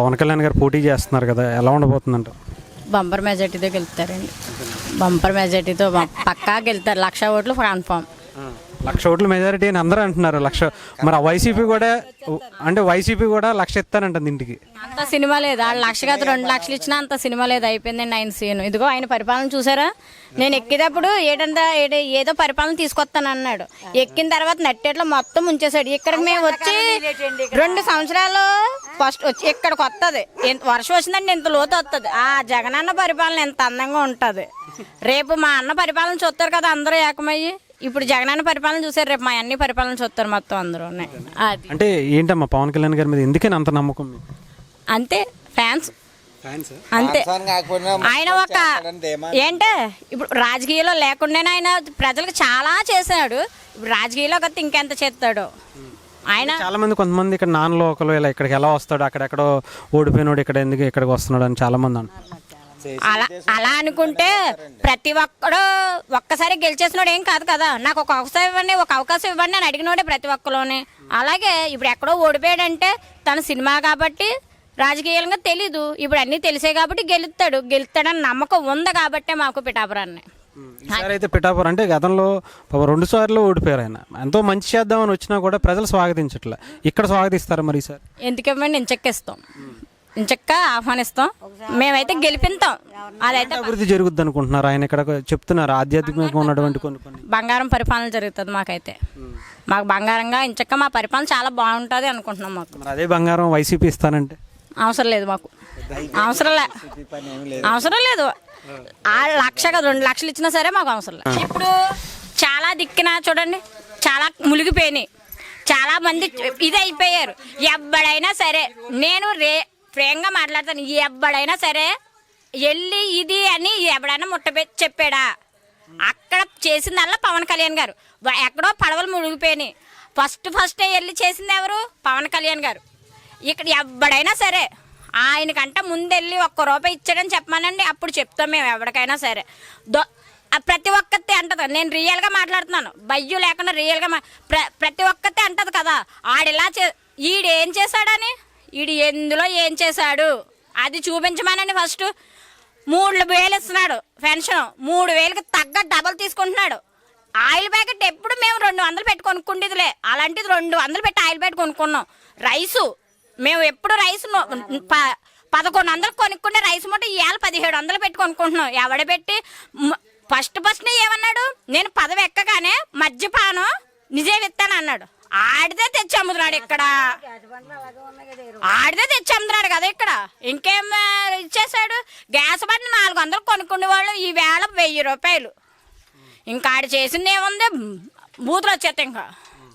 పవన్ కళ్యాణ్ గారు పోటీ చేస్తున్నారు కదా ఎలా ఉండబోతుందంట? బంపర్ మెజార్టీతో గెలుస్తారండి. బంపర్ మెజార్టీతో పక్కా గెలుతారు. లక్ష ఓట్లు కన్ఫామ్. లక్ష ఓట్ల మెజారిటీ అని అందరూ అంటున్నారు. లక్ష మరి ఆ వైసీపీ కూడా అంటే వైసీపీ కూడా లక్ష ఇస్తానంటుంది ఇంటికి. అంత సినిమా లేదు? ఆ లక్ష కాదు రెండు లక్షలు ఇచ్చినా అంత సినిమా లేదు? అయిపోయిందండి ఆయన సీన్. ఇదిగో ఆయన పరిపాలన చూసారా? నేను ఎక్కేటప్పుడు ఏటంతా ఏదో- ఏదో పరిపాలన తీసుకొస్తాను అన్నాడు. ఎక్కిన తర్వాత నట్టేట్లో మొత్తం ఉంచేశాడు. ఇక్కడికి మేము వచ్చి రెండు సంవత్సరాలు ఫస్ట్ వచ్చి ఇక్కడికి వస్తుంది వర్షం వచ్చిందంటే ఇంత లోతు వస్తుంది ఆ జగనన్న పరిపాలన ఎంత అందంగా ఉంటుంది. రేపు మా అన్న పరిపాలన చూస్తారు కదా అందరూ ఏకమయ్యి. ఇప్పుడు జగనన్న పరిపాలన చూసారు రేపు మా అన్ని పరిపాలన చూస్తారు మొత్తం అందరూ అది. అంటే ఏంటమ్మా పవన్ కళ్యాణ్ గారి మీద ఎందుకని అంత నమ్మకం మీకు? అంతే ఫ్యాన్స్. అంతే. ఆయన ఒక ఏంటే ఇప్పుడు రాజకీయాల్లో లేకుండానే ఆయన ప్రజలకు చాలా చేశాడు. ఇప్పుడు రాజకీయాల్లో కొత్త ఇంకెంత చేస్తాడు. ఆయన చాలా మంది కొంతమంది ఇక్కడ నాన్ లోకల్ ఇలా ఇక్కడికి ఎలా వస్తాడు అక్కడెక్కడో ఓడిపోయినోడు ఇక్కడ ఎందుకు ఇక్కడికి వస్తున్నాడు అని చాలా మంది అంటారు. అలా అలా అనుకుంటే ప్రతి ఒక్కడు ఒక్కసారి గెలిచేసినోడు ఏం కాదు కదా. నాకు ఒక అవకాశం ఇవ్వండి ఒక అవకాశం ఇవ్వండి అని అడిగినోడే ప్రతి ఒక్కలోనే. అలాగే ఇప్పుడు ఎక్కడో ఓడిపోయాడంటే తన సినిమా కాబట్టి రాజకీయంగా తెలీదు. ఇప్పుడు అన్నీ తెలిసే కాబట్టి గెలుస్తాడు. గెలుస్తాడని నమ్మకం ఉంది కాబట్టే మాకు పిఠాపురాన్ని. అయితే పిఠాపురం అంటే గతంలో రెండు సార్లు ఓడిపోయారు ఆయన. ఎంతో మంచి చేద్దామని వచ్చినా కూడా ప్రజలు స్వాగతించట్లే. ఇక్కడ స్వాగతిస్తారు మరి ఈసారి. ఎందుకేమండి ఇంచెక్కిస్తాం. ఇంచెక్క ఆహ్వానిస్తాం. మేమైతే గెలిపిస్తాం అదైతే అభివృద్ధి జరుగుద్ది అనుకుంటున్నారు ఆయన ఇక్కడ చెప్తున్నారు. ఆధ్యాత్మికంగా ఉన్నటువంటి కొన్ని కొన్ని బంగారం పరిపాలన జరుగుతుంది మాకైతే. మాకు బంగారంగా ఇంచక్క మా పరిపాలన చాలా బాగుంటుంది అనుకుంటున్నాం మాకు. మరి అదే బంగారం వైసీపీ ఇస్తానంటే? అవసరం లేదు మాకు. అవసరం లే అవసరం లేదు. ఆ లక్ష కాదు రెండు లక్షలు ఇచ్చినా సరే మాకు అవసరం లేదు ఇప్పుడు చాలా దిక్కున చూడండి చాలా మునిగిపోయినాయి. చాలా మంది ఇది అయిపోయారు ఎవ్వడైనా సరే నేను రే ప్రేమగా మాట్లాడతాను. ఎవడైనా సరే వెళ్ళి ఇది అని ఎవడైనా ముట్టబె చెప్పాడా? అక్కడ చేసిందల్లా పవన్ కళ్యాణ్ గారు. ఎక్కడో పడవలు మునిగిపోయినాయి. ఫస్ట్ ఫస్ట్ వెళ్ళి చేసింది ఎవరు? పవన్ కళ్యాణ్ గారు. ఇక్కడ ఎవడైనా సరే ఆయనకంట ముందెళ్ళి ఒక్క రూపాయి ఇచ్చాడని చెప్పమానండి. అప్పుడు చెప్తాం మేము ఎవరికైనా సరే. దొ ప్రతి ఒక్కతే అంటది. నేను రియల్గా మాట్లాడుతున్నాను. బయ్యు లేకుండా రియల్గా మా ప్ర ప్రతి ఒక్కతే అంటది కదా. ఆడిలా చే ఈడేం ఏం చేశాడని? ఈడు ఎందులో ఏం చేశాడు? అది చూపించమనండి ఫస్ట్. మూడు వేలు ఇస్తున్నాడు పెన్షన్. మూడు వేలకి తగ్గ డబల్ తీసుకుంటున్నాడు. ఆయిల్ ప్యాకెట్ ఎప్పుడు మేము రెండు వందలు పెట్టి కొనుక్కుండేదిలే. అలాంటిది రెండు వందలు పెట్టి ఆయిల్ ప్యాకెట్ కొనుక్కున్నాం. రైసు. మేము ఎప్పుడు రైస్ ప- పదకొండు వందలు కొనుక్కుంటే రైస్ మూట ఇవాళ పదిహేడు వందలు పెట్టి కొనుక్కుంటున్నాం. ఎవడ పెట్టి? ఫస్ట్ ఫస్ట్ ఏమన్నాడు? నేను పదవి ఎక్కగానే మద్యపానం నిజే విత్తాను అన్నాడు ఆడితే తెచ్చి అమ్ముతున్నాడు ఇక్కడ. ఆడితే తెచ్చి అమ్ముతున్నాడు కదా ఇక్కడ. ఇంకేం ఇచ్చేసాడు గ్యాస్ బండి నాలుగు వందలు కొనుక్కునే వాళ్ళు ఈ వేళ వెయ్యి రూపాయలు. ఇంకా ఆడ చేసింది ఏముంది? బూతులు వచ్చేస్తాయి ఇంకా.